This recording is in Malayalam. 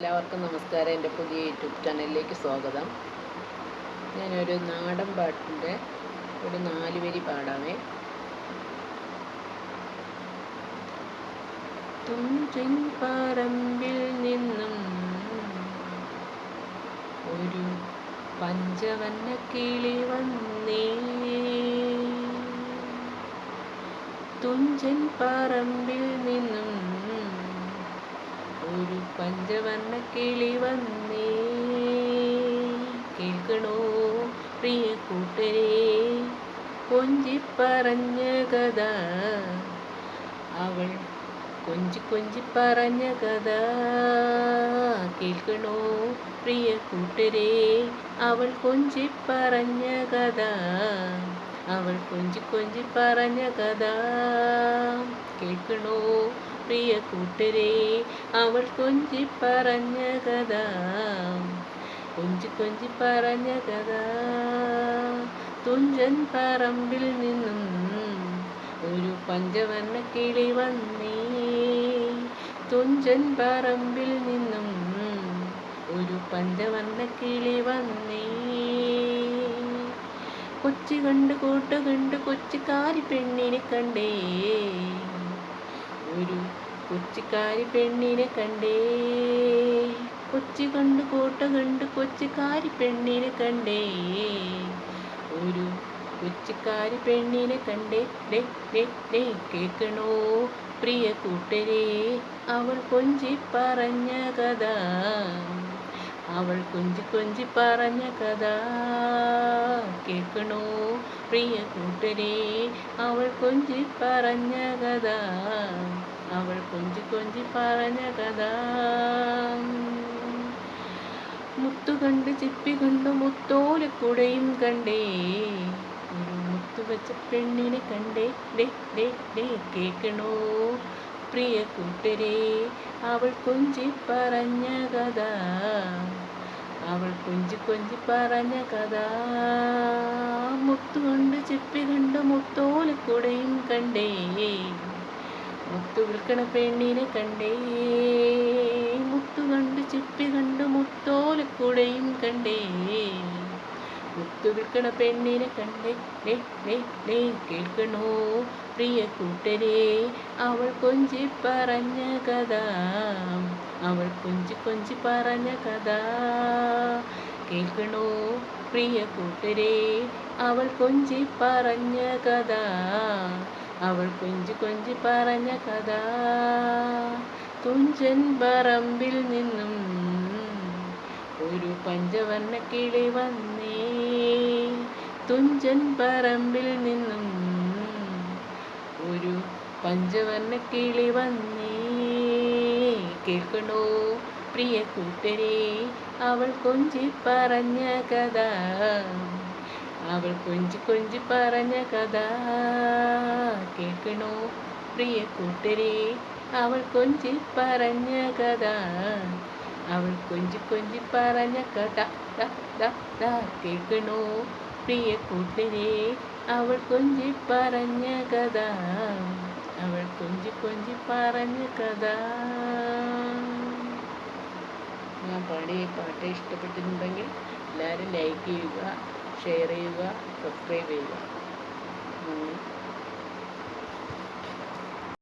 എല്ലാവർക്കും നമസ്കാരം. എന്റെ പുതിയ യൂട്യൂബ് ചാനലിലേക്ക് സ്വാഗതം. ഞാനൊരു നാടൻ പാട്ടിന്റെ ഒരു നാല് വരി പാടാമേ തുഞ്ചൻ പറമ്പിൽ നിന്നും ഒരു പഞ്ചവന്ന കിളി വന്നേ. തുഞ്ചൻ പറമ്പിൽ നിന്നും ഒരു പഞ്ചവർണ കിളി വന്നേ. കേൾക്കണോ പ്രിയ കൂട്ടരെ? കൊഞ്ചി പറഞ്ഞ കഥ. അവൾ കൊഞ്ചി കൊഞ്ചി പറഞ്ഞ കഥ. കേൾക്കണോ പ്രിയ കൂട്ടരെ? അവൾ കൊഞ്ചി പറഞ്ഞ കഥ. അവൾ കൊഞ്ചി കൊഞ്ചി പറഞ്ഞ കഥ. കേൾക്കണോ പ്രിയ കൂട്ടരെ അവൾ കൊഞ്ചി പറഞ്ഞ കഥ കൊഞ്ചി കൊഞ്ചി പറഞ്ഞ കഥ തുഞ്ചൻ പറമ്പിൽ നിന്നും ഒരു പഞ്ചവർണ കിളി വന്നേ. തുഞ്ചൻ പറമ്പിൽ നിന്നും ഒരു പഞ്ചവർണ കിളി വന്നേ. കൊച്ചി കണ്ട് കൂട്ട് കണ്ട് കൊച്ചിക്കാരി പെണ്ണിനെ കണ്ടേ. ഒരു കൊച്ചിക്കാരി പെണ്ണിനെ കണ്ടേ. കൊച്ചി കണ്ട് കോട്ട കണ്ട് കൊച്ചിക്കാരി പെണ്ണിനെ കണ്ടേ. ഒരു കൊച്ചിക്കാരി പെണ്ണിനെ കണ്ടേ. ഡേ ഡേ ഡേ കേൾക്കണോ പ്രിയ കൂട്ടരേ? അവൾ കൊഞ്ചി പറഞ്ഞ കഥ. അവൾ കൊഞ്ചി കൊഞ്ചി പറഞ്ഞ കഥ. കേൾക്കണോ പ്രിയ കൂട്ടരെ? അവൾ കൊഞ്ചി പറഞ്ഞ കഥ. അവൾ കൊഞ്ചി കൊഞ്ചി പറഞ്ഞ കഥ. മുത്തു കണ്ട് ചിപ്പി കണ്ടു മുത്തോലക്കുടയും കണ്ടേ. ഒരു മുത്തു വെച്ച പെണ്ണിനെ കണ്ടേ. ഡേ ഡേ ഡേ കേൾക്കണോ? പ്രിയ കൂട്ടരെ അവൾ കൊഞ്ചി പറഞ്ഞ കഥ അവൾ കൊഞ്ചി കൊഞ്ചി പറഞ്ഞ കഥ മുത്തുകൊണ്ട് ചിപ്പി കണ്ട് മുത്തോലക്കുടയും കണ്ടേ. മുത്തു വിൽക്കണ പെണ്ണിനെ കണ്ടേ. മുത്തു കണ്ട് ചിപ്പി കണ്ട് മുത്തോലക്കുടയും കണ്ടേ. മുത്തു വിൽക്കണ പെണ്ണിനെ കണ്ടേ. കേൾക്കണോ? പ്രിയ കൂട്ടരെ അവൾ കൊഞ്ചി പറഞ്ഞ കഥ. അവൾ കൊഞ്ചി കൊഞ്ചി പറഞ്ഞ കഥ. കേൾക്കണോ പ്രിയ കൂട്ടരെ അവൾ കൊഞ്ചി പറഞ്ഞ കഥ. അവൾ കൊഞ്ചി കൊഞ്ചി പറഞ്ഞ കഥ. തുഞ്ചൻ പറമ്പിൽ നിന്നും ഒരു പഞ്ചവർണ കിളി വന്നേ. തുഞ്ചൻ പറമ്പിൽ നിന്നും ഒരു പഞ്ചവർണ കിളി വന്നേ. കേൾക്കണോ? പ്രിയ കൂട്ടരെ അവൾ കൊഞ്ചി പറഞ്ഞ കഥ. അവൾ കൊഞ്ചി കൊഞ്ചി പറഞ്ഞ കഥ. കേൾക്കണോ? പ്രിയ കൂട്ടരെ അവൾ കൊഞ്ചി പറഞ്ഞ കഥ. അവൾ കൊഞ്ചി കൊഞ്ചി പറഞ്ഞ കഥ. കേൾക്കണോ? പ്രിയ കൂട്ടരെ അവൾ കൊഞ്ചി പറഞ്ഞ കഥ. അവൾ കൊഞ്ചി കൊഞ്ചി പറഞ്ഞ കഥ. ഞാൻ പാടിയ പാട്ട് ഇഷ്ടപ്പെട്ടിട്ടുണ്ടെങ്കിൽ എല്ലാവരും ലൈക്ക് ചെയ്യുക ഷെയർ ചെയ്യുക സബ്സ്ക്രൈബ് ചെയ്യുക.